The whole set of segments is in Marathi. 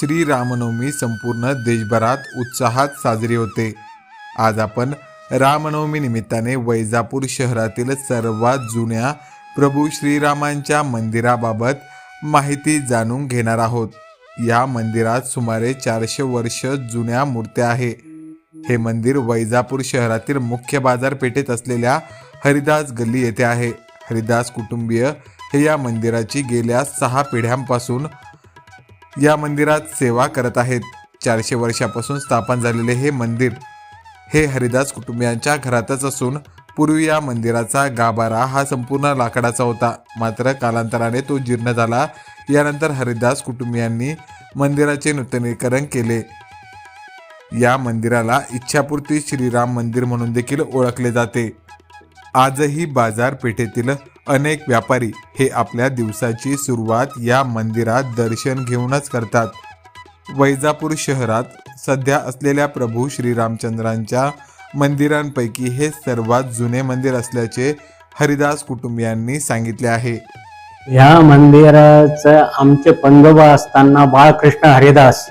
श्रीरामनवमी संपूर्ण देशभरात उत्साहात साजरी होते. आज आपण रामनवमी निमित्ताने वैजापूर शहरातील सर्वात जुन्या प्रभू श्रीरामांच्या मंदिराबाबत माहिती जाणून घेणार आहोत. या मंदिरात सुमारे चारशे वर्ष जुन्या मूर्त्या आहे. हे मंदिर वैजापूर शहरातील मुख्य बाजारपेठेत असलेल्या हरिदास गल्ली येथे आहे. हरिदास कुटुंबीय हे या मंदिराची गेल्या सहा पिढ्यांपासून या मंदिरात सेवा करत आहेत. चारशे वर्षापासून स्थापन झालेले हे मंदिर हे हरिदास कुटुंबियांच्या घरातच असून पूर्वी या मंदिराचा गाभारा हा संपूर्ण लाकडाचा होता. मात्र कालांतराने तो जीर्ण झाला. यानंतर हरिदास कुटुंबियांनी मंदिराचे नूतनीकरण केले. या मंदिराला इच्छापूर्ती श्रीराम मंदिर म्हणून देखील ओळखले जाते. आजही बाजारपेठेतील अनेक व्यापारी हे आपल्या दिवसाची सुरुवात या मंदिरात दर्शन घेऊनच करतात. वैजापूर शहरात सध्या असलेल्या प्रभू श्रीरामचंद्रांच्या मंदिरांपैकी हे सर्वात जुने मंदिर असल्याचे हरिदास कुटुंबियांनी सांगितले आहे. ह्या मंदिराचं आमचे पंजोबा असताना बाळकृष्ण हरिदास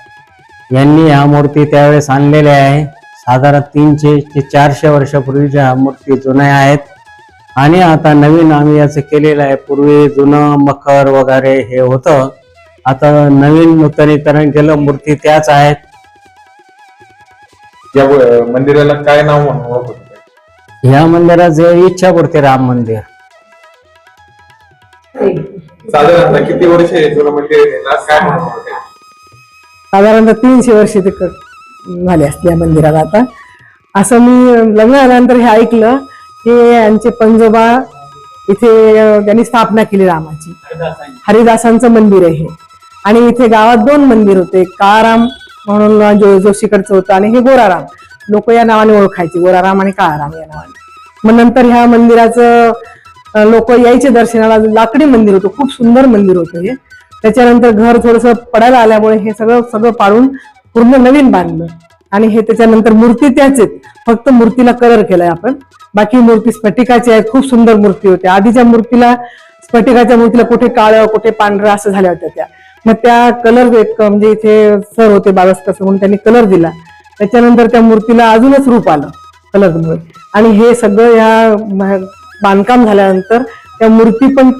यांनी या मूर्ती त्यावेळेस आणलेल्या आहे. साधारण तीनशे ते चारशे वर्षापूर्वीच्या ह्या मूर्ती जुन्या आहेत आणि आता नवीन आम्ही याचं केलेलं आहे पूर्वी जुनं मखर वगैरे हे होतं आता नवीन नूतनीकरण केलं मूर्ती त्याच आहेत या व- मंदिराला काय नाव म्हणून ओळखत? ह्या मंदिराचं इच्छापूर्ती राम मंदिर साधारणतः किती वर्ष जुनं मंदिर आहे? काय म्हणून? साधारणतः तीनशे वर्षे ते क- झाले असते या मंदिरात आता. असं मी लग्न झाल्यानंतर हे ऐकलं की यांचे पंजोबा इथे त्यांनी स्थापना केली रामाची. हरिदासांचं मंदिर आहे हे. आणि इथे गावात दोन मंदिर होते. काळाराम म्हणून जो जोशीकडचं होतं आणि हे गोराराम. लोक या नावाने ओळखायचे गोराराम आणि काळाराम या नावाने. मग नंतर ह्या मंदिराचं लोक यायचे दर्शनाला. लाकडी मंदिर होतं खूप सुंदर मंदिर होतं हे. त्याच्यानंतर घर थोडस पडायला आल्यामुळे हे सगळं सगळं पाडून पूर्ण नवीन बांधलं. आणि हे त्याच्यानंतर मूर्ती त्याच आहेत. फक्त मूर्तीला कलर केलाय आपण. बाकी मूर्ती स्फटिकाची आहेत. खूप सुंदर मूर्ती होत्या. आधीच्या मूर्तीला स्फटिकाच्या मूर्तीला कुठे काळं कुठे पांढरं असं झाल्या होत्या त्या. मग त्या कलर एक म्हणजे इथे सर होते बाबास म्हणून त्यांनी कलर दिला. त्याच्यानंतर त्या मूर्तीला अजूनच रूप आलं कलरमुळे आणि हे सगळं ह्या बांधकाम झाल्यानंतर त्या मूर्ती पण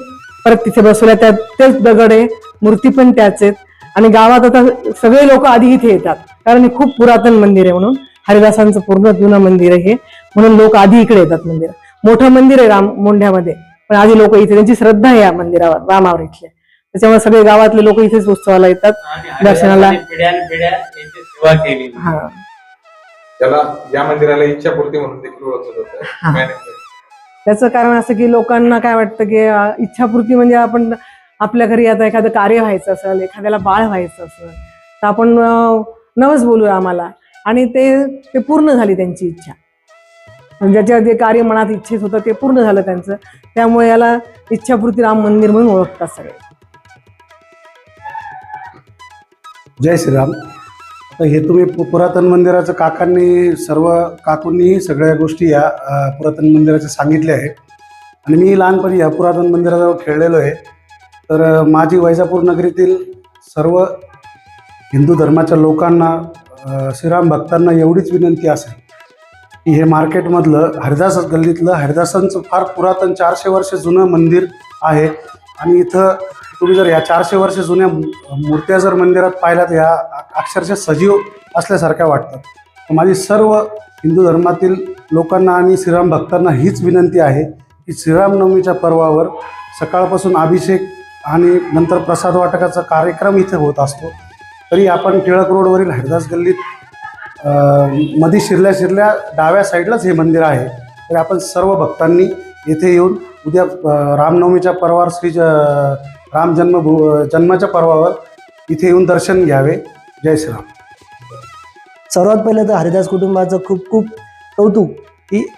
परत तिथे बसवल्या. त्या तेच दगड आहे. मूर्ती पण त्याच आहेत. आणि गावात आता सगळे लोक आधी इथे येतात. कारण हे खूप पुरातन मंदिर आहे म्हणून हरिदासांचं पूर्ण जुनं मंदिर आहे हे. म्हणून लोक आधी इकडे येतात मंदिर. मोठं मंदिर आहे राम मोंढ्यामध्ये. पण आधी लोक इथे त्यांची श्रद्धा आहे या मंदिरावर रामावर इथल्या त्याच्यामुळे सगळे गावातले लोक इथेच उत्सवाला येतात दर्शनाला. सेवा केली. हा. त्याला या मंदिराला इच्छापूर्ती म्हणून देखील ओळखत होतं काय नेमकं? त्याचं कारण असं की लोकांना काय वाटतं की इच्छापूर्ती म्हणजे आपण आपल्या घरी आता एखादं कार्य व्हायचं असेल एखाद्याला बाळ व्हायचं असेल तर आपण नवस बोलूया आम्हाला. आणि ते ते पूर्ण झाली त्यांची इच्छा. ज्याच्या जे कार्य मनात इच्छित होतं ते पूर्ण झालं त्यांचं. त्यामुळे याला इच्छापूर्ती राम मंदिर म्हणून ओळखतात सगळे. जय श्रीराम. तर हे तुम्ही पुरातन मंदिराचं काकांनी सर्व काकूंनी सगळ्या गोष्टी या पुरातन मंदिराच्या सांगितल्या आहेत. आणि मी लहानपणी या पुरातन मंदिराजवळ खेळलेलो आहे. तर माझी वैजापूर नगरीतील सर्व हिंदू धर्माच्या लोकांना श्रीराम भक्तांना एवढीच विनंती असेल की हे मार्केटमधलं हरिदास गल्लीतलं हरिदासांचं फार पुरातन चारशे वर्ष जुनं मंदिर आहे. आणि इथं तुम्ही जर या चारशे वर्ष जुन्या मूर्त्या जर मंदिरात पाहिल्यात ह्या अक्षरशः सजीव असल्यासारख्या वाटतात. माझी सर्व हिंदू धर्मातील लोकांना आणि श्रीराम भक्तांना हीच विनंती आहे की श्रीरामनवमीच्या पर्वावर सकाळपासून अभिषेक आणि नंतर प्रसाद वाटकाचा कार्यक्रम इथे होत असतो. तरी आपण टिळक रोडवरील हरिदास गल्लीत मध्ये शिरल्या शिरल्या डाव्या साईडलाच हे मंदिर आहे. तर आपण सर्व भक्तांनी येथे येऊन उद्या रामनवमीच्या पर्वावर श्री ज- राम जन्मभू जन्माच्या पर्वावर इथे येऊन दर्शन घ्यावे. जय श्रीराम. सर्वात पहिलं तर हरिदास कुटुंबाचं खूप खूप कौतुक की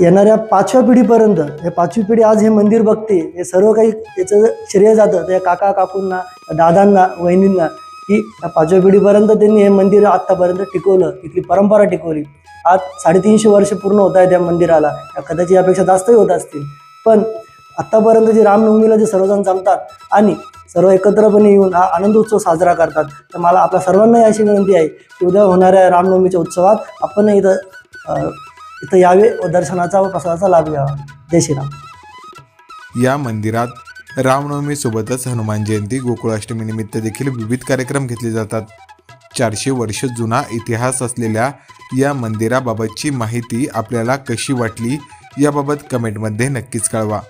येणाऱ्या पाचव्या पिढीपर्यंत हे पाचवी पिढी आज हे मंदिर बघते हे सर्व काही याचं श्रेय जातं त्या काका काकूंना दादांना वहिनींना की या पाचव्या पिढीपर्यंत त्यांनी हे मंदिर आत्तापर्यंत टिकवलं इथली परंपरा टिकवली. आज साडेतीनशे वर्ष पूर्ण होत आहे त्या मंदिराला या कदाचित यापेक्षा जास्तही होत असतील. पण आत्तापर्यंत जे रामनवमीला जे सर्वजण जमतात आणि सर्व एकत्रपणे येऊन हा आनंद उत्सव साजरा करतात तर मला आपल्या सर्वांना अशी विनंती आहे की उद्या होणाऱ्या रामनवमीच्या उत्सवात आपण इथं इथं यावे व दर्शनाचा व प्रसादाचा लाभ घ्यावा. जय श्रीराम. या मंदिरात रामनवमीसोबतच हनुमान जयंती गोकुळाष्टमी निमित्त देखील विविध कार्यक्रम घेतले जातात. चारशे वर्ष जुना इतिहास असलेल्या या मंदिराबाबतची माहिती आपल्याला कशी वाटली याबाबत कमेंटमध्ये नक्कीच कळवा.